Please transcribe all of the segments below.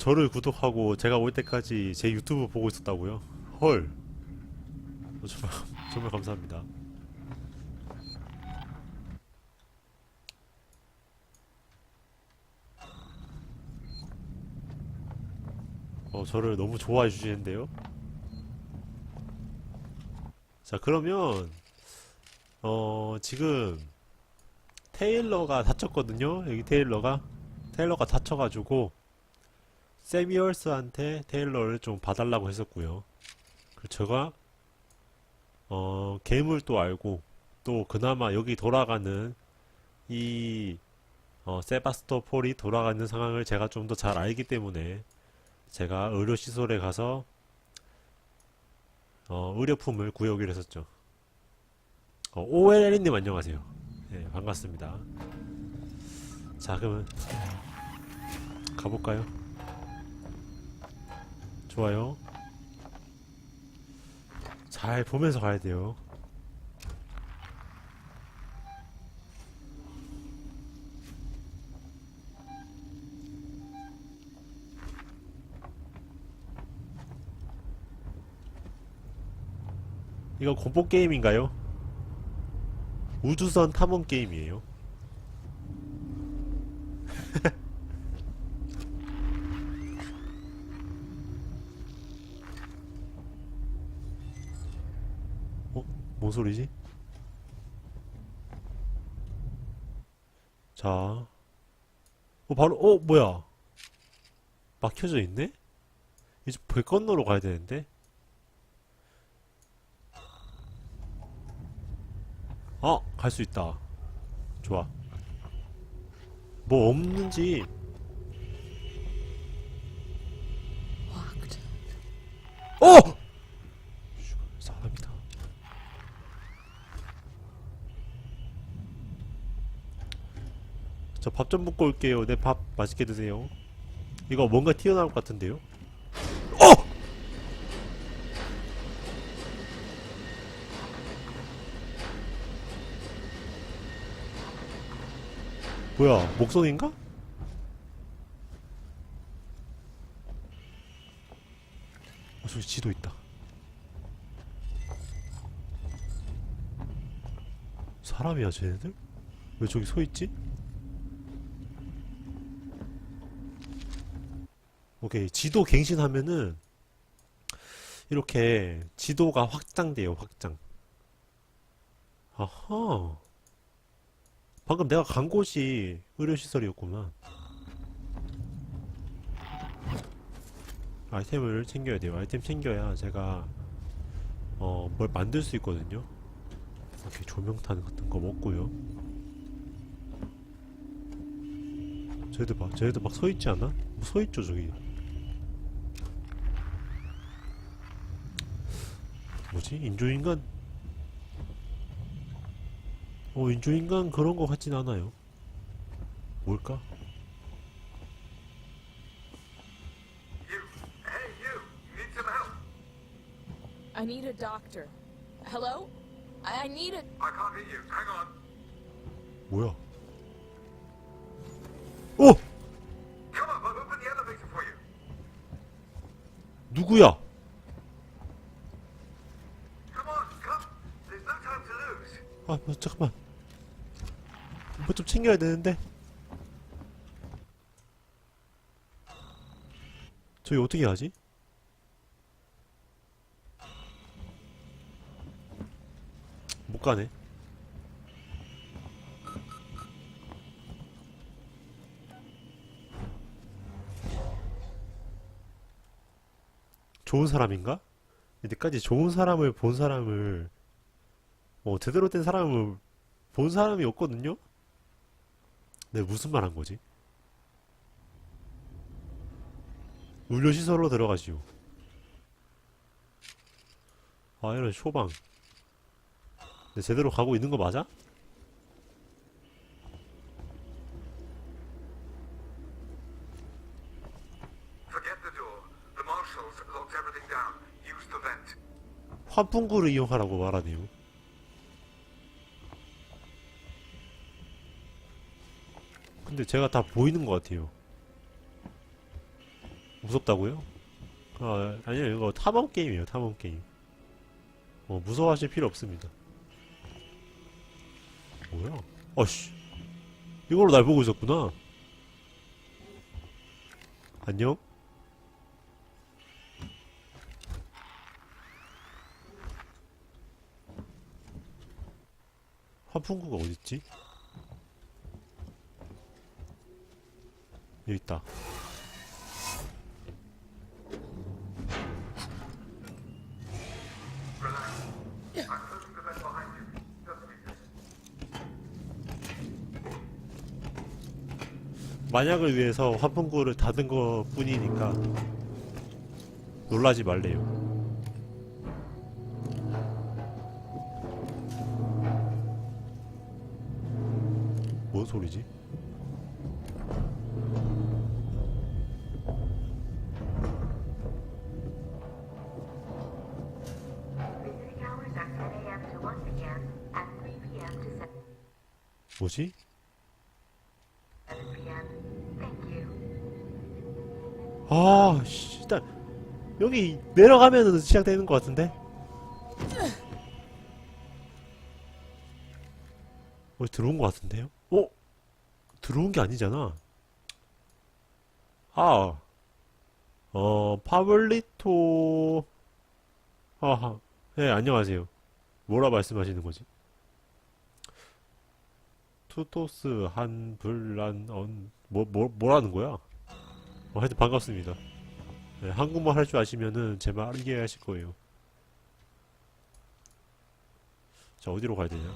저를 구독하고 제가 올 때까지 제 유튜브 보고 있었다고요? 헐. 어, 정말, 정말 감사합니다. 어, 저를 너무 좋아해 주시는데요? 자, 그러면, 어, 지금, 테일러가 다쳤거든요? 여기 테일러가. 테일러가 다쳐가지고, 세미얼스한테 테일러를 좀 봐달라고 했었고요. 그 제가, 어, 괴물도 알고, 또 그나마 여기 돌아가는 이, 어, 세바스토폴이 돌아가는 상황을 제가 좀 더 잘 알기 때문에, 제가 의료시설에 가서 어, 의료품을 구해오기로 했었죠. 어, OLL님 안녕하세요. 네, 반갑습니다. 자, 그러면 가볼까요? 좋아요. 잘 보면서 가야 돼요. 이거 공포 게임인가요? 우주선 탐험 게임이에요. 어? 뭔 소리지? 자. 어, 바로, 어, 뭐야. 막혀져 있네? 이제 배 건너러 가야 되는데? 어, 갈수 있다. 좋아. 뭐 없는지. 어! 슈, 사람이다. 저 밥 좀 먹고 올게요. 내밥 맛있게 드세요. 이거 뭔가 튀어나올 것 같은데요? 어! 뭐야, 목성인가? 어, 저기 지도 있다. 사람이야, 쟤네들? 왜 저기 서 있지? 오케이, 지도 갱신하면은 이렇게 지도가 확장돼요, 확장. 아하. 방금 내가 간 곳이 의료시설이었구만. 아이템을 챙겨야 돼요. 아이템 챙겨야 제가 어, 뭘 만들 수 있거든요. 이렇게 조명탄 같은 거 먹고요. 쟤들 봐. 쟤들 막 서 있지 않아? 뭐 서 있죠, 저기. 뭐지? 인조인간? 어, 인조인간 그런 거 같진 않아요. 뭘까? You, hey you, you need some help. I need a doctor. Hello? I I need a. I can't hear you. Hang on. 뭐야? 어! Come up, I've opened the elevator for you. 누구야? Come on, come. There's no time to lose. 아, 뭐, 잠깐만. 뭐 좀 챙겨야 되는데. 저기 어떻게 하지? 못 가네. 좋은 사람인가? 이때까지 좋은 사람을 본 사람을 어, 제대로 된 사람을 본 사람이 없거든요? 네, 무슨 말 한 거지? 의료시설로 들어가시오. 아, 이런 쇼방. 네, 제대로 가고 있는 거 맞아? 환풍구를 이용하라고 말하네요. 근데 제가 다 보이는 것 같아요. 무섭다고요? 아, 아니요, 이거 탐험 게임이에요, 탐험 게임. 어, 무서워하실 필요 없습니다. 뭐야? 어씨. 이걸로 날 보고 있었구나. 안녕? 환풍구가 어딨지? 여기 있다. 만약을 위해서 환풍구를 닫은 것 뿐이니까 놀라지 말래요. 뭔 소리지? 뭐지? 아, 씨, 일단 여기 내려가면은 시작되는 것 같은데? 어, 들어온 것 같은데요? 어? 들어온 게 아니잖아. 아, 어, 파블리토, 아하, 네, 안녕하세요. 뭐라 말씀하시는 거지? 투토스, 한, 불란, 언, 뭐, 뭐, 뭐라는 거야? 어, 하여튼 반갑습니다. 네, 한국말 할 줄 아시면은 제 말 이해하실 거예요. 자, 어디로 가야 되냐?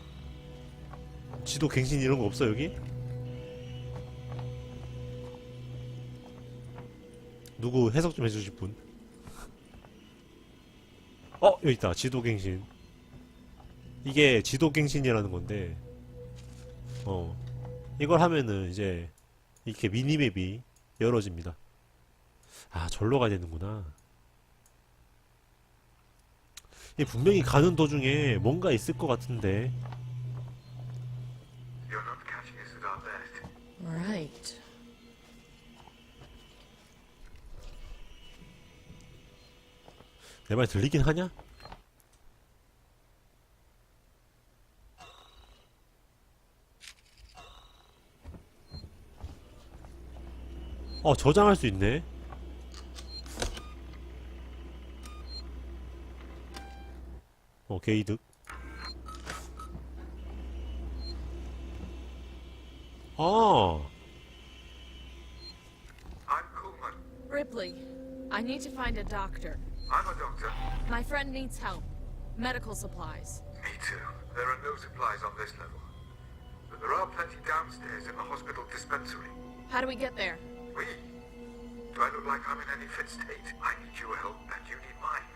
지도 갱신 이런 거 없어, 여기? 누구 해석 좀 해주실 분? 어, 여기 있다. 지도 갱신. 이게 지도 갱신이라는 건데, 어, 이걸 하면은 이제 이렇게 미니맵이 열어집니다. 아, 절로 가야 되는구나. 이 분명히 가는 도중에 뭔가 있을 것 같은데. You're not catching us at our best. Right. 내 말 들리긴 하냐? 어, 저장할 수 있네. 어, 게이득. 아, I'm Kuhlman. Ripley, I need to find a doctor. I'm a doctor. My friend needs help. Medical supplies. Me too. There are no supplies on this level. But there are plenty downstairs in the hospital dispensary. How do we get there? We? Do I look like I'm in any fit state? I need your help and you need mine.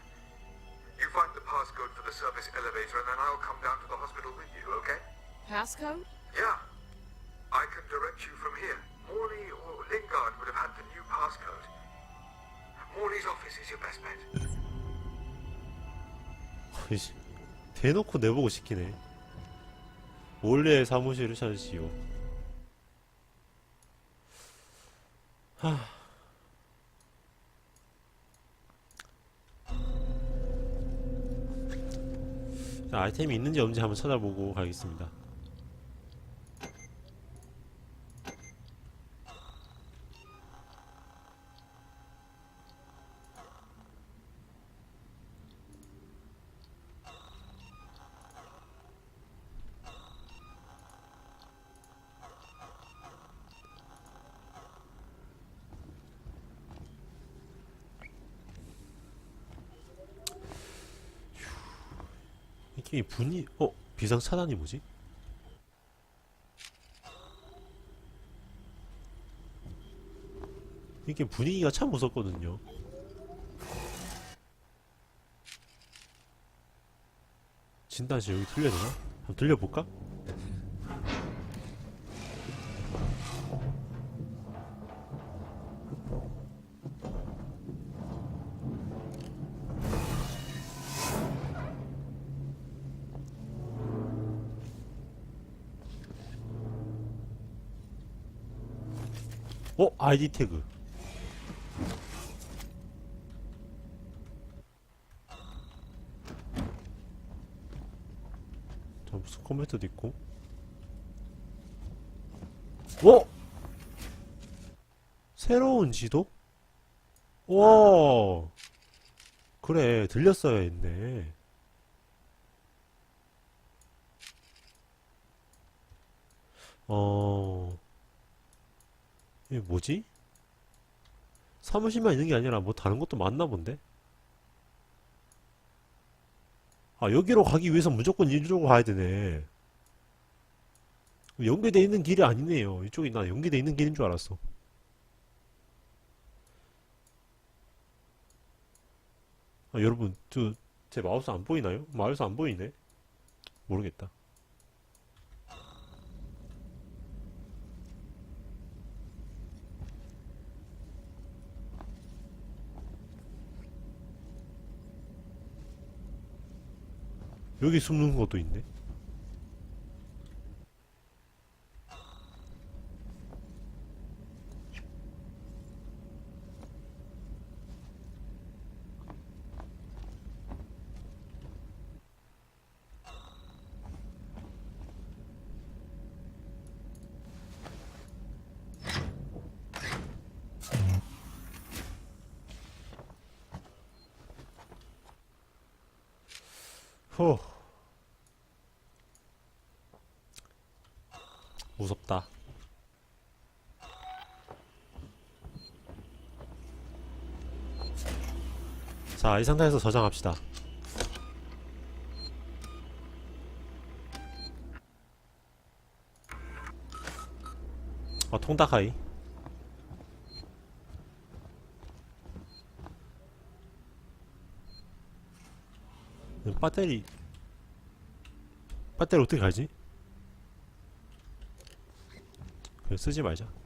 You find the passcode for the service elevator and then I'll come down to the hospital with you, okay? Passcode? Yeah. I can direct you from here. Morley or Lingard would have had the new passcode. Morley's office is your best bet. 이씨, 대놓고 내보고 시키네. 몰래 사무실을 찾으시오. 하. 자, 아이템이 있는지 없는지 한번 찾아보고 가겠습니다. 이 게임 분위, 어? 비상 차단이 뭐지? 이게 분위기가 참 무섭거든요. 진단실 여기 들려되나? 한번 들려볼까? 어? 아이디 태그 자 무슨 컴퓨터도 있고 어? 새로운 지도? 와 그래 들렸어야 했네 어 이게 뭐지? 사무실만 있는 게 아니라 뭐 다른 것도 많나 본데? 아, 여기로 가기 위해서 무조건 이쪽으로 가야 되네. 연계돼 있는 길이 아니네요. 이쪽이 나 연계돼 있는 길인 줄 알았어. 아, 여러분, 저, 제 마우스 안 보이나요? 마우스 안 보이네? 모르겠다. 여기 숨는 것도 있네. 후. 무섭다. 자, 이 상태에서 저장합시다. 아, 통닭하이. 음, 배터리, 배터리 어떻게 가지? 쓰지 말자.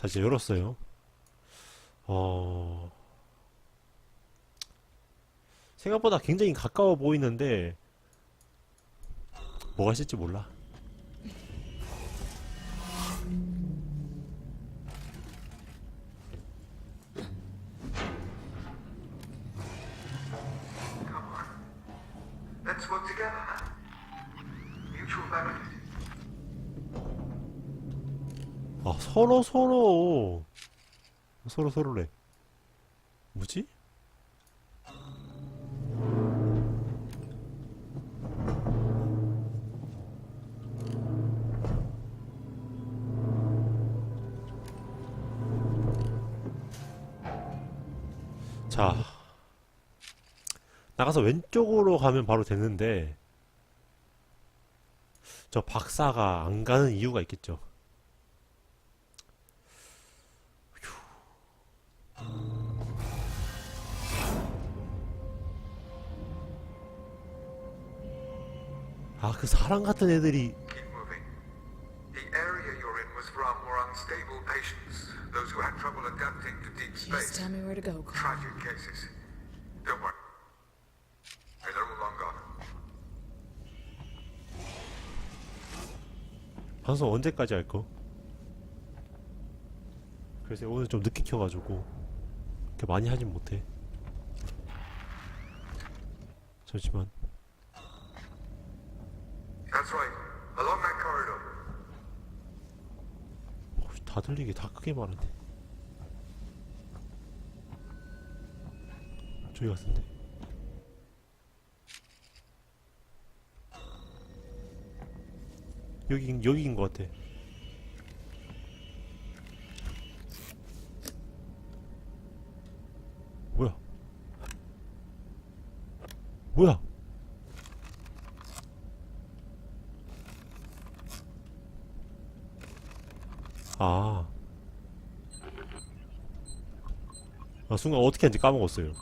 자, 이제 열었어요. 어, 생각보다 굉장히 가까워 보이는데, 뭐가 있을지 몰라. 서로 서로. 서로 서로래. 뭐지? 자. 나가서 왼쪽으로 가면 바로 되는데, 저 박사가 안 가는 이유가 있겠죠. 아, 그 사람 같은 애들이 Keep moving. The area you're in was for our more unstable patients, those who had trouble adapting to deep Just space. tell me where to go, Carl. Tragic cases. Don't worry. They're all long gone. 방송 언제까지 할 거? 글쎄 오늘 좀 늦게 켜가지고 그렇게 많이 하진 못해. 잠시만. That's right. Along that corridor. 어, 다 들리게 다 크게 말하네. 저기 같은데. 여기 여기인 것 같아. 뭐야? 뭐야? 아. 아, 순간 어떻게 하는지 까먹었어요.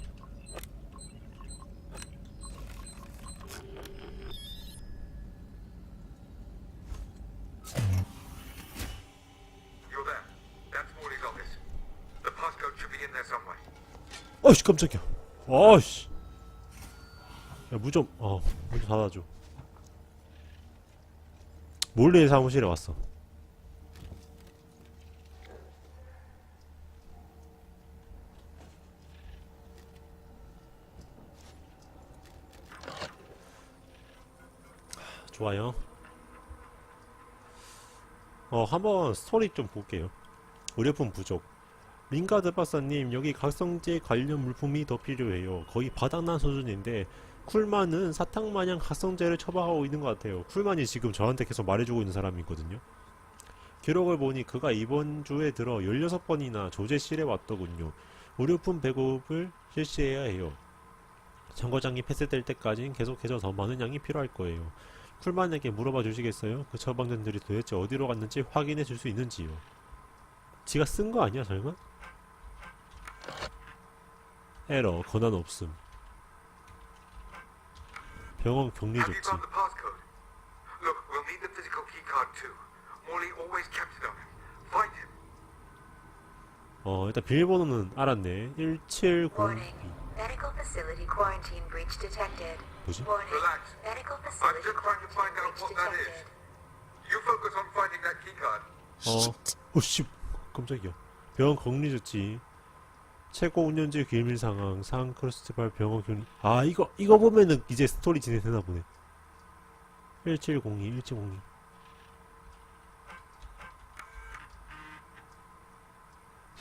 어이씨, 깜짝이야. 어이씨. 야, 무 좀, 어, 문 좀 닫아줘. 몰래 사무실에 왔어. 좋아요. 어, 한번 스토리 좀 볼게요. 의료품 부족. 링가드 박사님, 여기 각성제 관련 물품이 더 필요해요. 거의 바닥난 수준인데, 쿨만은 사탕 마냥 각성제를 처방하고 있는 것 같아요. 쿨만이 지금 저한테 계속 말해주고 있는 사람이거든요. 기록을 보니 그가 이번 주에 들어 16번이나 조제실에 왔더군요. 의료품 배급을 실시해야 해요. 정거장이 폐쇄될 때까진 계속해서 더 많은 양이 필요할 거예요. 쿨만에게 물어봐 주시겠어요? 그 처방전들이 도대체 어디로 갔는지 확인해 줄 수 있는지요. 지가 쓴 거 아니야, 설마? 에러, 권한 없음. 병원 격리 조치. 어, 일단 비밀번호는 알았네. 1702. Warning. Medical facility quarantine breach detected. 뭐지? Warning. Relax. Medical I'm facility just trying to find out quarantine breach what that is. detected. You focus on finding that keycard. 어, 오씨, 깜짝이야. 병원 격리 조치. 최고 운전지 기밀 상황, 상 크로스티발 병원 격리. 아, 이거, 이거 보면은 이제 스토리 진행되나 보네. 1702, 1702.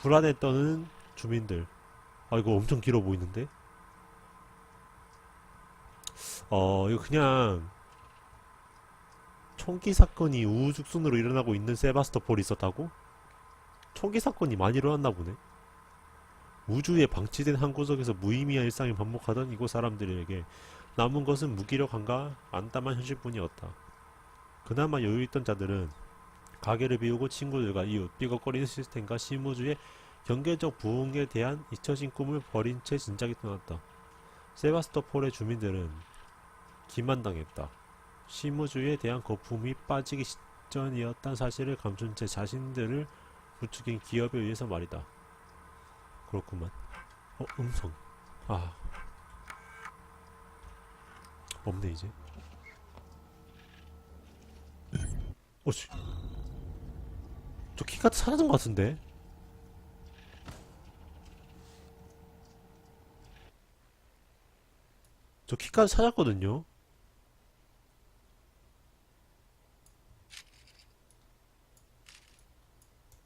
불안에 떠는 주민들. 아, 이거 엄청 길어 보이는데? 어, 이거 그냥, 총기 사건이 우후죽순으로 일어나고 있는 세바스토폴이 있었다고? 총기 사건이 많이 일어났나 보네. 우주에 방치된 한 구석에서 무의미한 일상이 반복하던 이곳 사람들에게 남은 것은 무기력함과 안담한 현실뿐이었다. 그나마 여유 있던 자들은 가게를 비우고 친구들과 이웃, 삐걱거리는 시스템과 실무주의 경계적 부흥에 대한 잊혀진 꿈을 버린 채 진작에 떠났다. 세바스토폴의 주민들은 기만당했다. 실무주의에 대한 거품이 빠지기 직전이었다는 사실을 감춘 채 자신들을 부추긴 기업에 의해서 말이다. 그렇구만. 어, 음성. 아. 없네, 이제. 어씨. 저 키카드 사라진 것 같은데? 저 키카드 찾았거든요?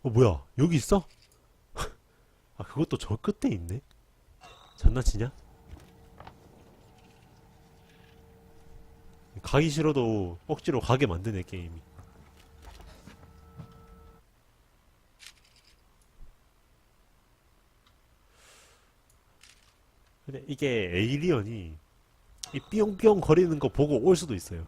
어, 뭐야? 여기 있어? 아, 그것도 저 끝에 있네? 장난치냐? 가기 싫어도 억지로 가게 만드네, 게임이. 근데 이게 에이리언이 이 삐용삐용 거리는 거 보고 올 수도 있어요.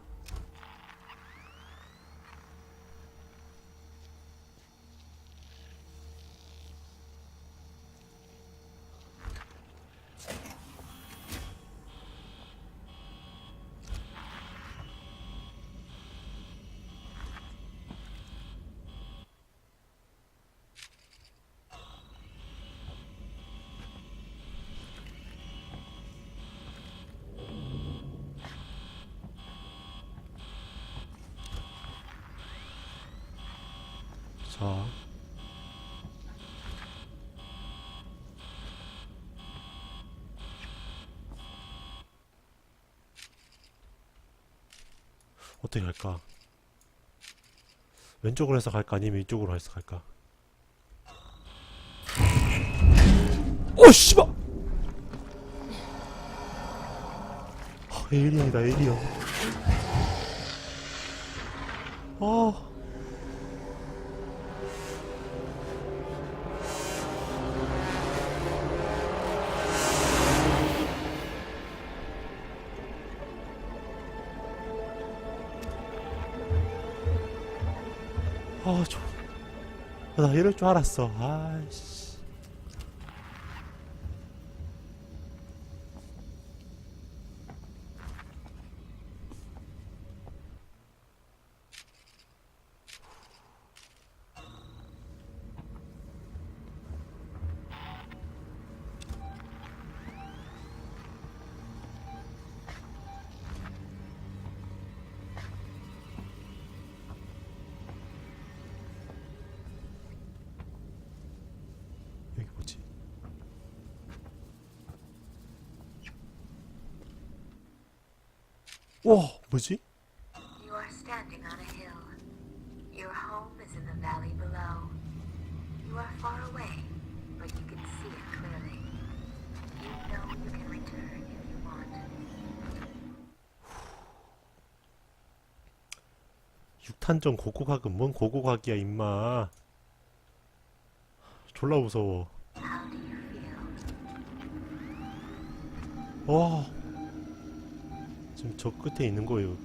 자. 어떻게 할까? 왼쪽으로 해서 갈까? 아니면 이쪽으로 해서 갈까? 오, 씨발! 아, 에이리언이다, 에이리언. 아. 아, 나 이럴 줄 알았어. 아이씨. If you want. 육탄전 고고각은 뭔 고고각이야 임마. 졸라 무서워? 와 지금 저 끝에 있는 거예요